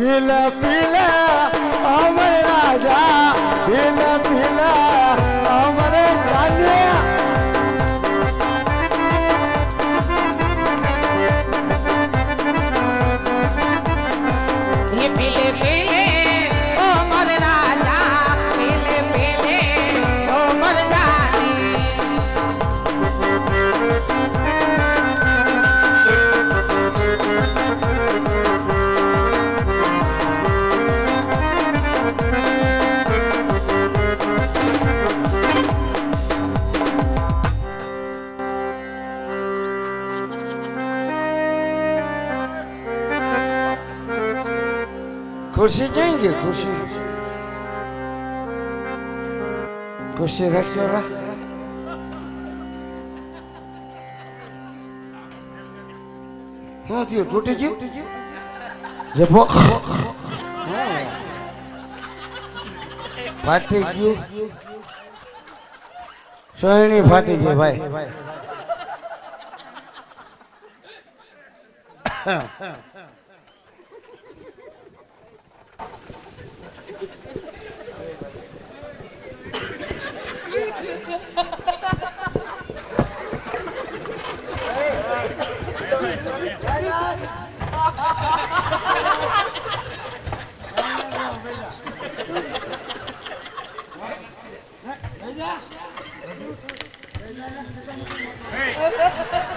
হিলা পিলা আমার 이게 그것이 그것이 가져가 ક્યાંથી તૂટી ગયું જબો ફાટી ગયું સોયણી ફાટી ગઈ ભાઈ ભાઈ Hey!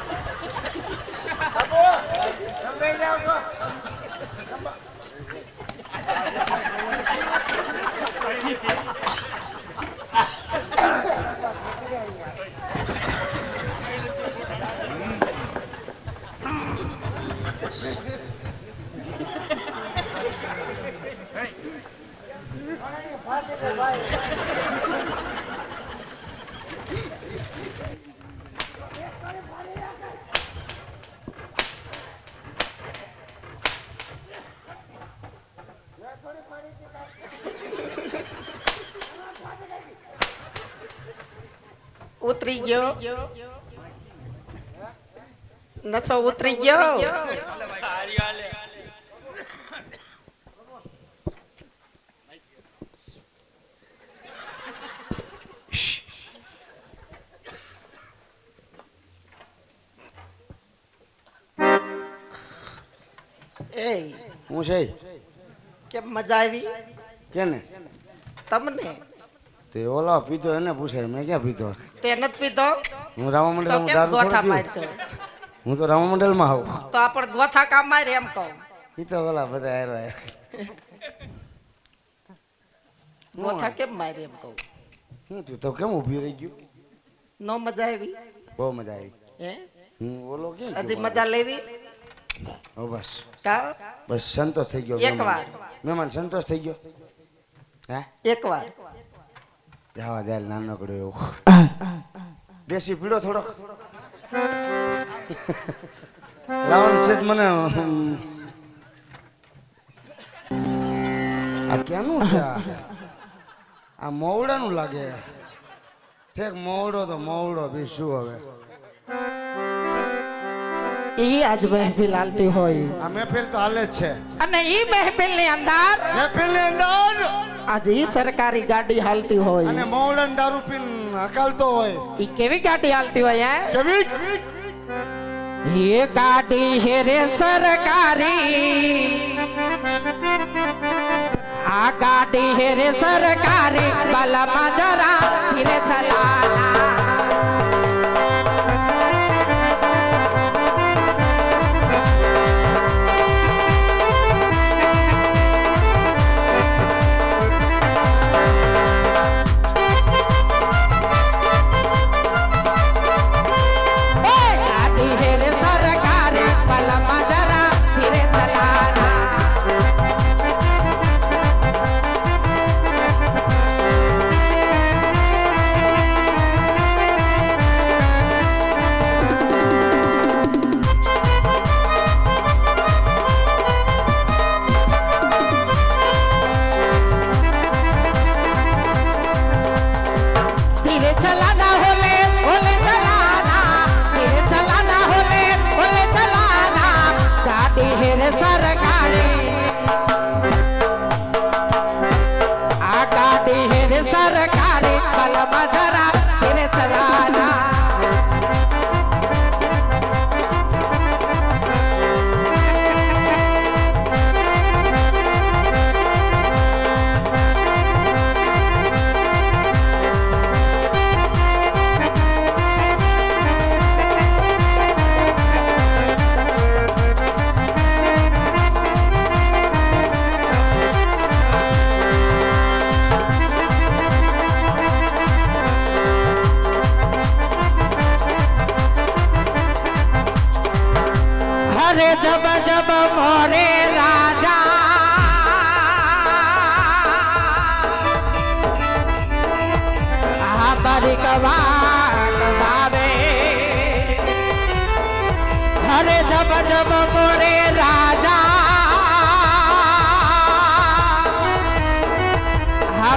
ઉતરી ગયો નસો ઉતરી ગયો એ હું છે? કેમ મજા આવી? કેને? તમને? તે ઓલા પીધો એને પૂછાય મેં ક્યાં પીધો? તે નથી પીધો? હું રામા મંડળ કેમ દારૂ ગોથા હું તો રામા મંડળમાં આવું. તો આપણે ગોથા કામ મારે એમ કહું. પીતો તો ઓલા બધા હેરા ગોથા કેમ મારે એમ કહું? હું તું તો કેમ ઊભી રહી ગયું? નો મજા આવી? બહુ મજા આવી. હે? હું ઓલો કે હજી મજા લેવી? હો બસ. કા? બસ સંતોષ થઈ ગયો એકવાર મહેમાન. સંતોષ થઈ ગયો? હે? એક વાર જવા નાનકડો એવો. દેશી પીડો થોડોક લાવણ છે મને. આ કેનું છે આ? મોવડાનું લાગે. ઠેક, મોવડો તો મોવડો બી શું હવે? એ આજ મહેફિલ હાલતી હોય. આ મહેફિલ તો હાલે છે. અને એ મહેફિલની અંદર મહેફિલની અંદર આજે ઈ સરકારી ગાડી હાલતી હોય. અને મૌલન દારૂ પીન હકાલતો હોય. એ કેવી ગાડી હાલતી હોય હે? કેવી? એ ગાડી હે રે સરકારી. આ ગાડી હે રે સરકારી. બલમાં જરા ધીરે ચલાના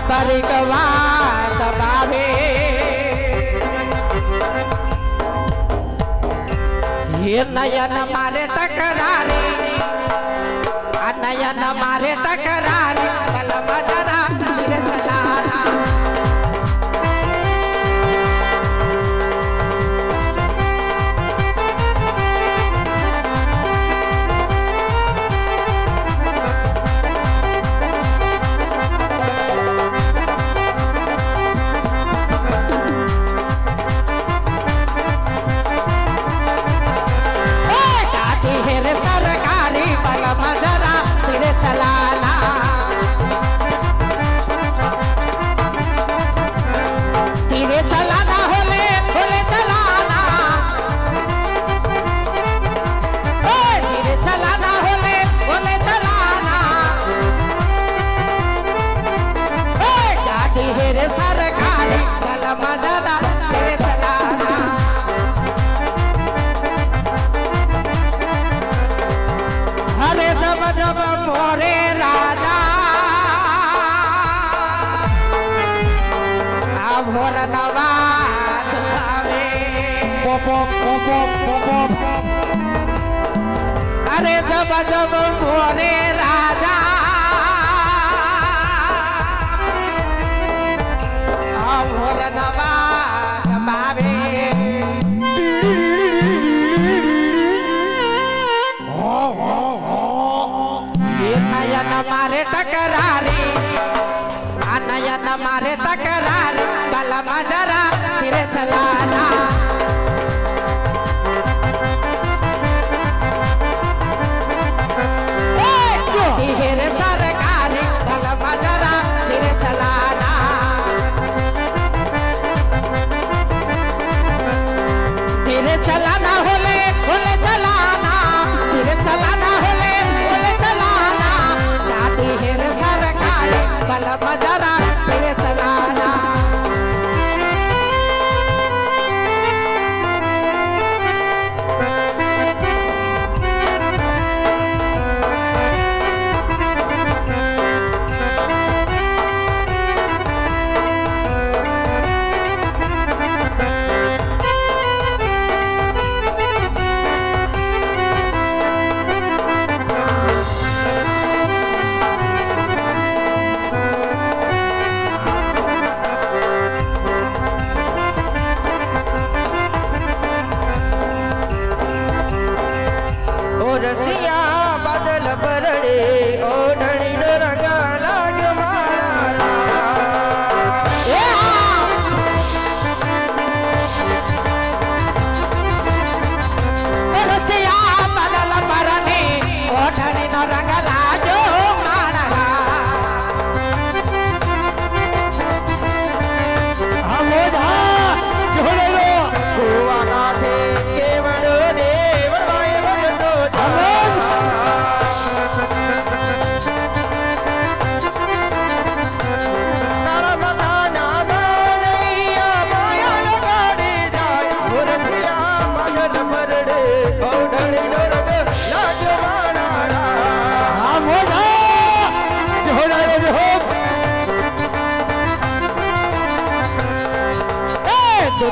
પરિકવા સભાવે હે નયન મારે ટકરારી. આ નયન મારે ટકરારી. બલમ જરા আরে যাব যাব ভোরে রাজা। ভোর নবা নবাবে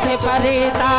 পথে পারে তা